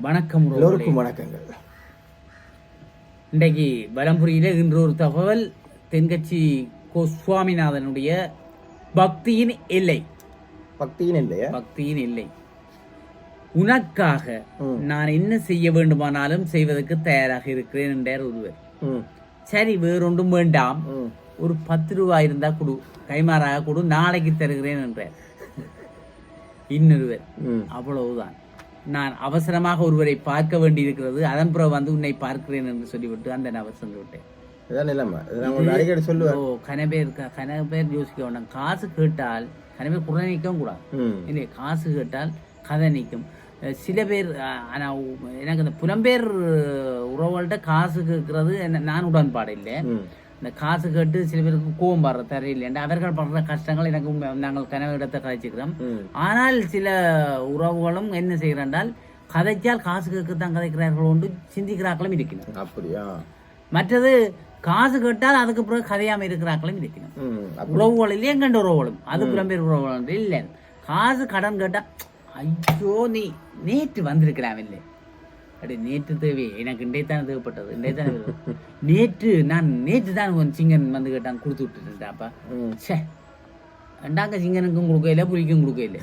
வணக்கம். எல்லோருக்கும் வணக்கங்கள். இன்றைக்கு வலம்புரியில இன்று ஒரு தகவல். தென்கட்சி கோ சுவாமிநாதனுடைய பக்தியின் எல்லை. பக்தியின் இல்லையா பக்தியின் எல்லை. உனக்காக. நான் என்ன செய்ய வேண்டுமானாலும் செய்வதற்கு தயாராக இருக்கிறேன் என்றார் ஒருவர். சரி வேறொன்றும் வேண்டாம். ஒரு பத்து ரூபாய் இருந்தா கொடு. கைமாறாக கொடு. நாளைக்கு தருகிறேன் என்றார். இன்னொருவர். அவ்வளவுதான். நான் அவசரமாக ஒருவரை பார்க்க வேண்டியிருக்கிறது அதன் பிறகு வந்து உன்னை பார்க்கிறேன் என்று சொல்லிவிட்டு அந்த நபர் சென்று விட்டேன் இதான் நிலைமை. அடிக்கடி சொல்லுவேன். ஓ யோசிக்க வேண்டாம். காசு கேட்டால் கன பேர் குறை நிற்கவும் கூடாது. ம், இல்லையா காசு கேட்டால் கதை நிற்கும். சில பேர் ஆனா எனக்கு இந்த புலம்பெயர் உறவுகள்கிட்ட காசு கேட்கறது நான் உடன்பாடு இல்லை. இந்த காசு கேட்டு சில பேருக்கு கோவம் படுற தெரியல அவர்கள் படுற கஷ்டங்கள் எனக்கு நாங்கள் கனவு இடத்தை கதைச்சிக்கிறோம். ஆனால் சில உறவுகளும் என்ன செய்கிறாண்டால் கதைச்சால் காசு கேட்கத்தான் கதைக்கிறார்கள் ஒன்று சிந்திக்கிறார்களும் இருக்கணும் அப்படியா? மற்றது காசு கேட்டால் அதுக்கு பிறகு கதையாம இருக்கிறார்களும் இருக்கணும் உறவுகளில் எங்கண்ட உறவுகளும். அது புலம்பெயர் உறவுகள் இல்லை. காசு கடன் கேட்டா ஐயோ நீ நேற்று வந்திருக்கலாம் இல்லை அடி நேற்று தேவை எனக்கு இன்றையத்தானே தேவைப்பட்டது இன்றையத்தானே தேவை. நேற்று நான் நேற்று தான் உன் சிங்கன் வந்து கேட்டான் கொடுத்து விட்டுட்டாப்பா ம். ச்சே ரெண்டாங்க சிங்கனுக்கும் கொடுக்கல புலிக்கும் கொடுக்கல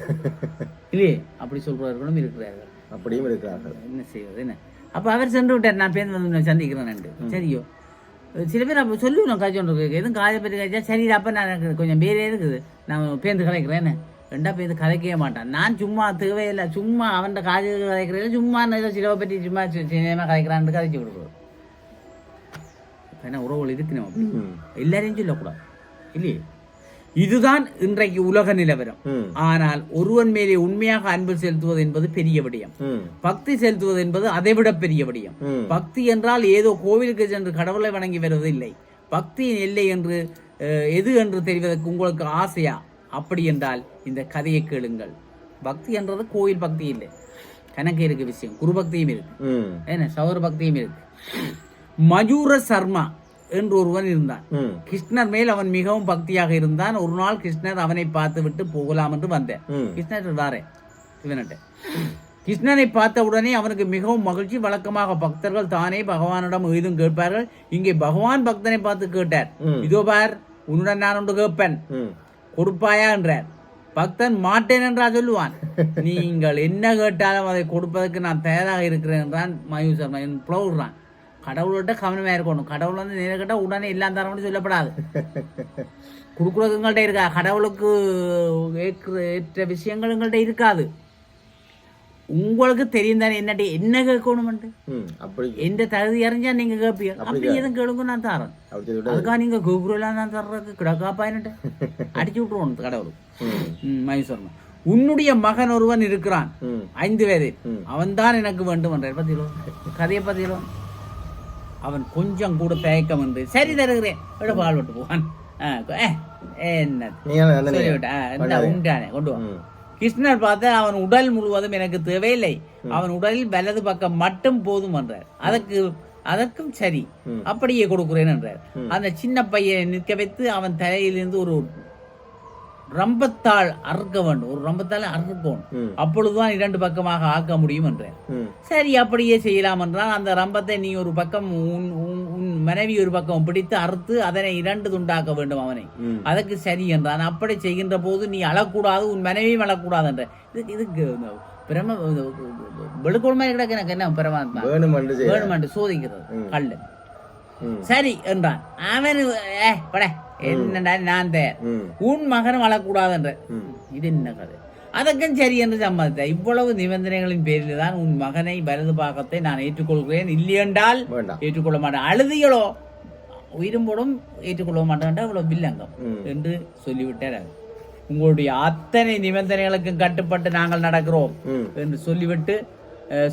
இல்லையே? அப்படி சொல்றவர்களும் இருக்கிறார்கள். அப்படியும் இருக்கிறார்கள். என்ன செய்வது என்ன? அப்ப அவர் சென்று விட்டார் நான் பேருந்து வந்து சந்திக்கிறேன் சரியோ? சில பேர் அப்போ சொல்லுவோம் காய்ச்சல் எதுவும் காய பற்றி காய்ச்சா சரி அப்ப நான் கொஞ்சம் பேரே இருக்குது. நான் பேருந்து கலைக்கிறேன்னு ரெண்டா பேருந்து கலைக்கவே மாட்டான். நான் சும்மா தேவையில்லை சும்மா அவன்கிட்ட காஜு கலைக்கிறேன் சும்மா ஏதோ சிலவை பற்றி சும்மா சினிமா கலைக்கிறான்னு கதைச்சு கொடுக்குறோம் என்ன உறவுகள் இருக்கணும் எல்லாரையும் சொல்லக்கூடாது. இல்லையே? இதுதான் இன்றைக்கு உலக நிலவரம். ஆனால் ஒருவன் மேலே உண்மையாக அன்பு செலுத்துவது என்பது பெரிய விடயம். பக்தி செலுத்துவது என்பது அதைவிட பெரிய விடயம். பக்தி என்றால் ஏதோ கோவிலுக்கு சென்று கடவுளை வணங்கி வருவது இல்லை பக்தியின் எல்லை என்று எது என்று தெரிவதற்கு உங்களுக்கு ஆசையா? அப்படி என்றால் இந்த கதையை கேளுங்கள். பக்தி என்றது கோவில் பக்தி இல்லை. கணக்கு இருக்கு விஷயம். குரு பக்தியும் இருக்கு. என்ன? சௌர பக்தியும் இருக்கு. மயூர சர்மா என்று ஒருவன் இருந்தான். கிருஷ்ணர் மேல் அவன் மிகவும் பக்தியாக இருந்தான். ஒரு நாள் கிருஷ்ணர் அவனை பார்த்து விட்டு போகலாம் என்று வந்தேன். கிருஷ்ணர் வாரே இவன்கிட்ட கிருஷ்ணனை பார்த்த உடனே அவனுக்கு மிகவும் மகிழ்ச்சி. வழக்கமாக பக்தர்கள் தானே பகவானிடம் ஏதும் கேட்பார்கள். இங்கே பகவான் பக்தனை பார்த்து கேட்டார். இதோ பார் உன்னுடன் நான் ஒன்று கேட்பேன். கொடுப்பாயா என்றார் பக்தன் மாட்டேன் என்றா சொல்லுவான். நீங்கள் என்ன கேட்டாலும் அதை கொடுப்பதற்கு நான் தயாராக இருக்கிறேன் என்றான் மயூசர் புலவுறான். கடவுள்கிட்ட கவனமா இருக்கணும். கடவுள் வந்து நேர கேட்டால் உடனே இல்லாம தரணும்னு சொல்லப்படாது. கொடுக்குறது எங்கள்கிட்ட இருக்கா? கடவுளுக்கு ஏற்ற விஷயங்கள் எங்கள்கிட்ட இருக்காது. உங்களுக்கு தெரியும் தானே என்னட்ட என்ன கேட்கணும்ட்டு ம். அப்படி எந்த தகுதி அறிஞ்சா நீங்க கேட்பீங்க. அப்படி எதுவும் கேளுங்க நான் தரேன். அதுக்காக நீங்க கூகுளெல்லாம் நான் தர்றதுக்கு கிடக்காப்பாயின்ட்டு அடிச்சு விட்டுருவோம் கடவுள். ம், ம், மகேஸ்வரன். உன்னுடைய மகன் ஒருவன் இருக்கிறான். ஐந்து வயதில் ம். அவன்தான் எனக்கு வேண்டும் என்றார். பத்தியலோ கதையை பத்தியலோ அவன் கொஞ்சம் கூட தயக்கம் என்று. சரி தருகிறேன். விட பால் விட்டு போவான். ஆ, ஏ, என்ன நீங்க அந்த நீங்க- சொல்லிவிட்டா உண்டானே கொண்டு வா. கிருஷ்ணர் பார்த்து அவன் உடல் முழுவதும் எனக்கு தேவையில்லை. அவன் உடலில் வலது பக்கம் மட்டும் போதும் என்றார். அதற்கு அதற்கும் சரி. அப்படியே கொடுக்கிறேன் என்றார். அந்த சின்ன பையனை நிற்க வைத்து அவன் தலையிலிருந்து ஒரு ரம்பத்தால் அறுக்க வேண்டும். ஒரு ரம்பத்தால் அறுக்கணும் ம். அப்பொழுதுதான் இரண்டு பக்கமாக ஆக்க முடியும் என்றார் ம், சரி அப்படியே செய்யலாம் என்றால் அந்த ரம்பத்தை நீ ஒரு பக்கம் உன் உன்- மனைவி ஒரு பக்கம் பிடித்து அறுத்து அதனை இரண்டு துண்டாக்க வேண்டும் அவனை. அதற்கு சரி என்றான். அப்படி செய்கின்ற போது நீ அழக்கூடாது உன் மனைவியும் அழக்கூடாது என்ற இதுக்கு இதுக்கு பிரம வெளுக்கோள் கிடக்கு எனக்கு என்ன பிரமாத்மா வேணுமென்று சோதிக்கிறது. கல்லு. ம், சரி என்றான். அவன் ஏ பட. என்னடா நான் தயார் ம், உன் மகனும் அழக்கூடாது என்ற ம். இது என்ன கதை? அதற்கும் சரி என்று சம்மதித்த இவ்வளவு நிபந்தனைகளின் பேரில் தான் உன் மகனை வலது பாகத்தை நான் ஏற்றுக்கொள்கிறேன். இல்லையென்றால் ஏற்றுக்கொள்ள மாட்டேன். அழுதிகளோ உயிரும் போடும் ஏற்றுக்கொள்ள மாட்டேன்டா இவ்வளவு வில்லங்கம். என்று சொல்லிவிட்டார். உங்களுடைய அத்தனை நிபந்தனைகளுக்கும் கட்டுப்பட்டு நாங்கள் நடக்கிறோம் என்று சொல்லிவிட்டு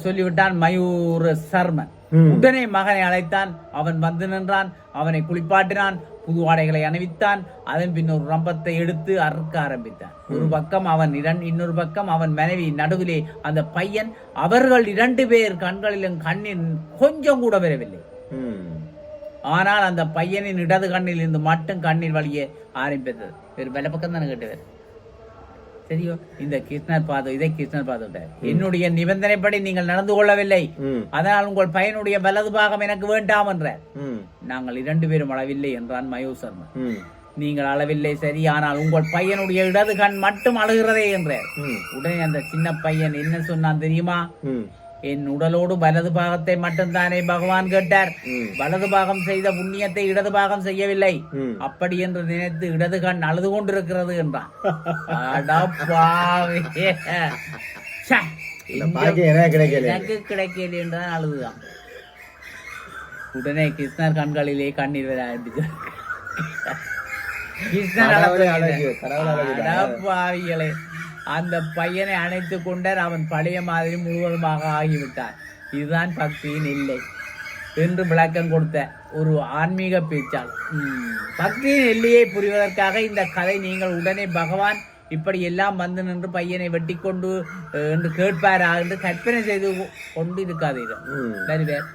சொல்லிவிட்டான் மயூர சர்மன். உடனே மகனை அழைத்தான். அவன் வந்து நின்றான். அவனை குளிப்பாட்டினான். புது ஆடைகளை அணிவித்தான். அதன் பின் ஒரு ரம்பத்தை எடுத்து அறுக்க ஆரம்பித்தான். ஒரு பக்கம் அவன் இன்னொரு பக்கம் அவன் மனைவி நடுவிலே அந்த பையன். அவர்கள் இரண்டு பேர் கண்களிலும் கண்ணின் கொஞ்சம் கூட வரவில்லை. ஆனால் அந்த பையனின் இடது கண்ணில் இருந்து மட்டும் கண்ணீர் வழியே ஆரம்பித்தது. வேறு வல பக்கம் தானே கேட்டவர்? சரியோ இந்த கிருஷ்ணர் பாதம் இதை கிருஷ்ணர் பாதம் என்னுடைய நிபந்தனைப்படி நீங்கள் நடந்து கொள்ளவில்லை. அதனால் உங்கள் பையனுடைய வலது பாகம் எனக்கு வேண்டாம் என்றார். ம். நாங்கள் இரண்டு பேரும் அளவில்லை என்றான் மயூ சர்மா. நீங்கள் அளவில்லை சரி ஆனால் உங்கள் பையனுடைய இடது கண் மட்டும் அழுகிறதே என்றார் உடனே அந்த சின்ன பையன் என்ன சொன்னான் தெரியுமா? என் உடலோடு வலது பாகத்தை மட்டும்தானே பகவான் கேட்டார். வலது பாகம் செய்த புண்ணியத்தை இடது பாகம் செய்யவில்லை. அப்படி என்று நினைத்து இடது கண் அழுது கொண்டிருக்கிறது என்றான். எனக்கு கிடைக்கல என்றான் அழுதுதான். உடனே கிருஷ்ணர் கண்களிலே கண்ணீர் வர ஆரம்பிச்சு. கிருஷ்ணர் அந்த பையனை அணைத்துக் கொண்டார். அவன் பழைய மாதிரி முழுவதுமாக ஆகிவிட்டான். இதுதான் பக்தியின் இல்லை என்று விளக்கம் கொடுத்த ஒரு ஆன்மீக பேச்சால் உம், பக்தியின் எல்லையை புரிவதற்காக இந்த கதை நீங்கள் உடனே பகவான் இப்படி எல்லாம் வந்து நின்று பையனை வெட்டி கொண்டு என்று கேட்பாரா என்று கற்பனை செய்து கொண்டு இருக்காதீர்கள். வேறு பேர்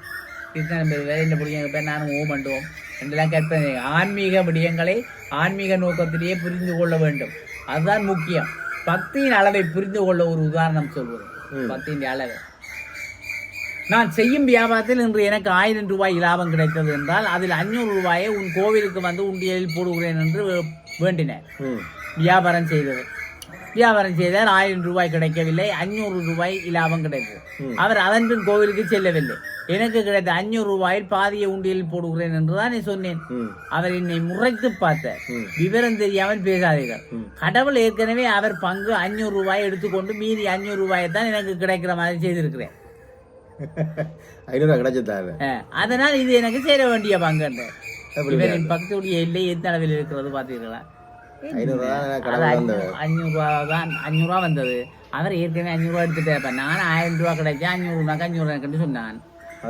வேறு என்ன பிடிக்கும்? பேர் நானும் ஓ பண்ணுவோம் என்றெல்லாம் கற்பனை. ஆன்மீக விடயங்களை ஆன்மீக நோக்கத்திலேயே புரிந்து கொள்ள வேண்டும். அதுதான் முக்கியம். பக்தியின் அளவை புரிந்து கொள்ள ஒரு உதாரணம் சொல்வது. பக்தியின் அளவை. நான் செய்யும் வியாபாரத்தில் இன்று எனக்கு ஆயிரம் ரூபாய் லாபம் கிடைத்தது என்றால் அதில் அஞ்சூறு ரூபாயை உன் கோவிலுக்கு வந்து உண்டியலில் போடுகிறேன் என்று வேண்டினேன். வியாபாரம் செய்தது. வியாபாரம் செய்தார் ஆயிரம் ரூபாய் கிடைக்கவில்லை அஞ்சூறு ரூபாய் லாபம் கிடைத்தது. அவர் அதன் பின் கோவிலுக்கு செல்லவில்லை. எனக்கு கிடைத்த அஞ்சூறு ரூபாயில் பாதியை உண்டியலில் போடுகிறேன் என்றுதான் சொன்னேன். அவர் என்னை முறைத்து பார்த்தார். விவரம் தெரியாமல் பேசாதீர்கள். கடவுள் ஏற்கனவே அவர் பங்கு அஞ்சூறு ரூபாய் எடுத்துக்கொண்டு மீதி அஞ்சூறு ரூபாயை தான் எனக்கு கிடைக்கிற மாதிரி செய்திருக்கிறேன். அதனால் இது எனக்கு சேர வேண்டிய பங்கு எப்படி இவரின் பக்கத்துடைய எல்லை எந்த அளவில் இருக்கிறது பார்த்தீர்களா ஐநூறுவா தான் அது கடவுள் அஞ்சூறு அஞ்சூறுரூவா தான் அஞ்சூறுரூவா வந்தது. அவர் ஏற்கனவே அஞ்சூறுரூவா எடுத்துட்டார் இப்ப நான் ஆயிரம் ரூபா கிடைச்சா அஞ்சூறுனாக்கு அஞ்சூறு எனக்குன்னு சொன்னான்.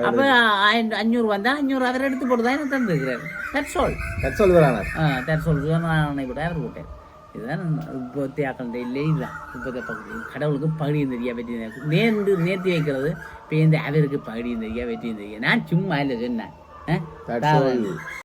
அப்போ ஆயிரம் அஞ்சூறு வந்தா அஞ்சூறு அவர் எடுத்து போட்டு தான் எனக்கு தந்துருக்கிறார். கட் சொல்லுறானா ஆ தட்ஸ் ஆல் நான் விட அவர் போட்டேன் இதுதான் இப்போத்தி ஆக்கள் இல்லை இதுதான் இப்போத்த பகுதி கடவுளுக்கு பகுதியும் தெரியா தெரியா நேர்ந்து நேர்த்தி வைக்கிறது இப்போ இந்த அவருக்கு பகுதியும் தெரியா வெற்றியும் தெரியா நான் சும்மா இல்லை சொன்னேன்.